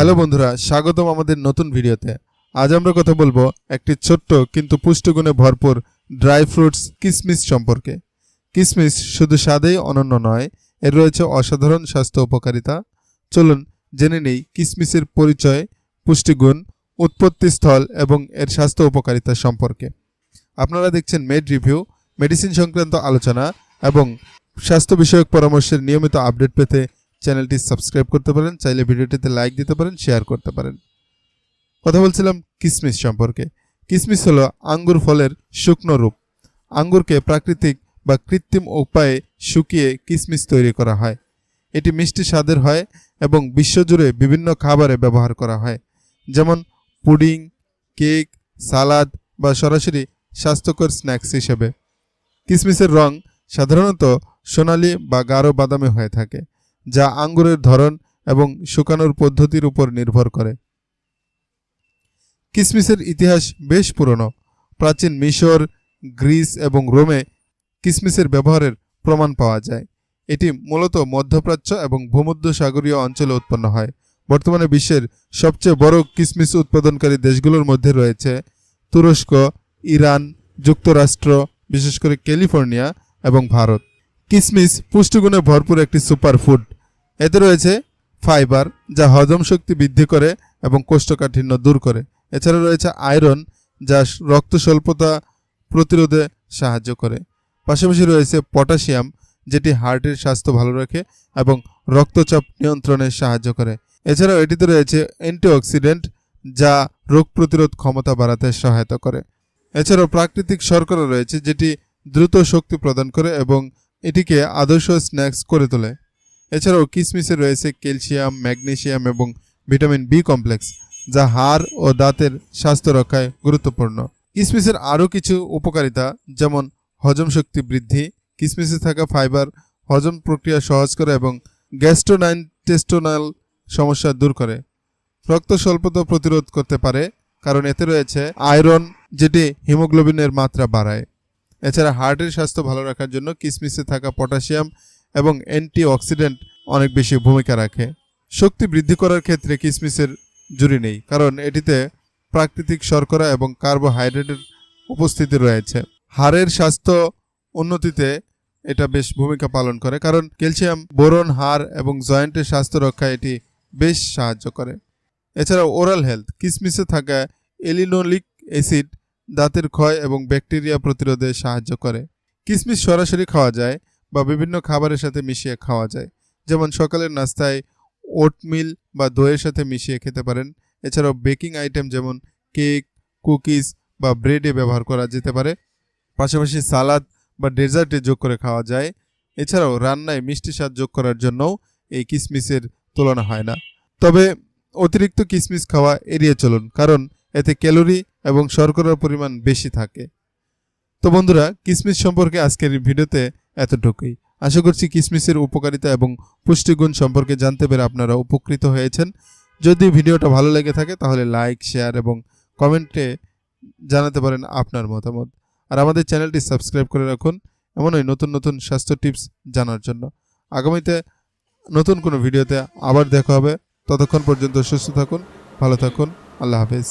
Hello বন্ধুরা, স্বাগতম আমাদের নতুন ভিডিওতে। আজ আমরা কথা বলব একটি ছোট্ট কিন্তু পুষ্টিগুণে ভরপুর ড্রাই ফ্রুটস কিসমিস সম্পর্কে। কিসমিস শুধু স্বাদেই অনন্য নয়, এর রয়েছে অসাধারণ স্বাস্থ্য উপকারিতা। চলুন জেনে নেই কিসমিসের পরিচয়, পুষ্টিগুণ, উৎপত্তি স্থল এবং এর স্বাস্থ্য উপকারিতা সম্পর্কে। আপনারা দেখছেন মেড রিভিউ মেডিসিন সংক্রান্ত আলোচনা এবং স্বাস্থ্য বিষয়ক পরামর্শের নিয়মিত আপডেট পেতে চ্যানেলটি সাবস্ক্রাইব করতে পারেন, চাইলে ভিডিওটিতে লাইক দিতে পারেন শেয়ার করতে পারেন। কথা বলছিলাম কিসমিস সম্পর্কে। কিসমিস হলো আঙ্গুর ফলের শুকনো রূপ। আঙ্গুরকে প্রাকৃতিক বা কৃত্রিম উপায়ে শুকিয়ে কিসমিস তৈরি করা হয়। এটি মিষ্টি স্বাদের হয় এবং বিশ্বজুড়ে বিভিন্ন খাবারে ব্যবহার করা হয়। যেমন পুডিং, কেক, সালাদ বা সরাসরি স্বাস্থ্যকর স্ন্যাক্স হিসেবে। কিসমিসের রং সাধারণত সোনালি বা গাঢ় বাদামি হয়ে থাকে। যা আঙ্গুরের ধরন এবং শুকানোর পদ্ধতির উপর নির্ভর করে। কিসমিসের ইতিহাস বেশ পুরনো। প্রাচীন মিশর, গ্রিস এবং রোমে কিসমিসের ব্যবহারের প্রমাণ পাওয়া যায়। এটি মূলত মধ্যপ্রাচ্য এবং ভূমধ্যসাগরীয় অঞ্চলে উৎপন্ন হয়। বর্তমানে বিশ্বের সবচেয়ে বড় কিসমিস উৎপাদনকারী দেশগুলোর মধ্যে রয়েছে তুরস্ক, ইরান, যুক্তরাষ্ট্র, বিশেষ করে ক্যালিফোর্নিয়া এবং ভারত। কিসমিস পুষ্টিগুণে ভরপুর একটি সুপারফুড। এতে রয়েছে ফাইবার, যা হজম শক্তি বৃদ্ধি করে এবং কোষ্ঠকাঠিন্য দূর করে। এছাড়া রয়েছে আয়রন, যা রক্ত স্বল্পতা প্রতিরোধে সাহায্য করে। পাশাপাশি রয়েছে পটাশিয়াম, যেটি হার্টের স্বাস্থ্য ভালো রাখে এবং রক্তচাপ নিয়ন্ত্রণে সাহায্য করে। এছাড়াও এটিতে রয়েছে অ্যান্টিঅক্সিডেন্ট, যা রোগ প্রতিরোধ ক্ষমতা বাড়াতে সহায়তা করে। এছাড়াও প্রাকৃতিক শর্করা রয়েছে, যেটি দ্রুত শক্তি প্রদান করে এবং এটিকে আদর্শ স্ন্যাক্স করে তোলে। এছাড়াও কিসমিসে রয়েছে ক্যালসিয়াম ম্যাগনেশিয়াম এবং ভিটামিন বি কমপ্লেক্স, যা হাড় ও দাঁতের স্বাস্থ্য রক্ষায় গুরুত্বপূর্ণ। কিসমিসের আরও কিছু উপকারিতা, যেমন হজম শক্তি বৃদ্ধি, কিসমিসে থাকা ফাইবার হজম প্রক্রিয়া সহজ করে এবং গ্যাস্ট্রোনাইনটেস্টোনাল সমস্যা দূর করে। রক্ত স্বল্পতা প্রতিরোধ করতে পারে, কারণ এতে রয়েছে আয়রন, যেটি হিমোগ্লোবিনের মাত্রা বাড়ায়। এছাড়া হার্টের স্বাস্থ্য ভালো রাখার জন্য কিসমিসে থাকা পটাশিয়াম এবং অ্যান্টি অক্সিডেন্ট অনেক বেশি ভূমিকা রাখে। শক্তি বৃদ্ধি করার ক্ষেত্রে কিসমিসের জুড়ি নেই, কারণ এটিতে প্রাকৃতিক শর্করা এবং কার্বোহাইড্রেটের উপস্থিতি রয়েছে। হাড়ের স্বাস্থ্য উন্নতিতে এটা বেশ ভূমিকা পালন করে, কারণ ক্যালসিয়াম, বোরন, হাড় এবং জয়েন্টের স্বাস্থ্য রক্ষায় এটি বেশ সাহায্য করে। এছাড়াও ওরাল হেলথ, কিসমিসে থাকা এলিনোলিক অ্যাসিড দাঁতের ক্ষয় এবং ব্যাকটেরিয়া প্রতিরোধে সাহায্য করে। কিসমিস সরাসরি খাওয়া যায় বা বিভিন্ন খাবারের সাথে মিশিয়ে খাওয়া যায়। যেমন সকালের নাস্তায় ওটমিল বা দইয়ের সাথে মিশিয়ে খেতে পারেন। এছাড়াও বেকিং আইটেম যেমন কেক, কুকিজ বা ব্রেডে ব্যবহার করা যেতে পারে। পাশাপাশি সালাদ বা ডেজার্টে যোগ করে খাওয়া যায়। এছাড়াও রান্নায় মিষ্টি স্বাদ যোগ করার জন্যও এই কিসমিসের তুলনা হয় না। তবে অতিরিক্ত কিসমিস খাওয়া এড়িয়ে চলুন, কারণ এতে ক্যালোরি এবং শর্করার পরিমাণ বেশি থাকে। তো বন্ধুরা, কিসমিস সম্পর্কে আজকের ভিডিওতে এতটুকুই। আশা করছি কিসমিসের উপকারিতা এবং পুষ্টিগুণ সম্পর্কে জানতে পেরে আপনারা উপকৃত হয়েছেন। যদি ভিডিওটা ভালো লেগে থাকে, তাহলে লাইক শেয়ার এবং কমেন্টে জানাতে পারেন আপনার মতামত। আর আমাদের চ্যানেলটি সাবস্ক্রাইব করে রাখুন, এমনই নতুন নতুন স্বাস্থ্য টিপস জানার জন্য। আগামীতে নতুন কোনো ভিডিওতে আবার দেখা হবে। ততক্ষণ পর্যন্ত সুস্থ থাকুন, ভালো থাকুন, আল্লাহ হাফেজ।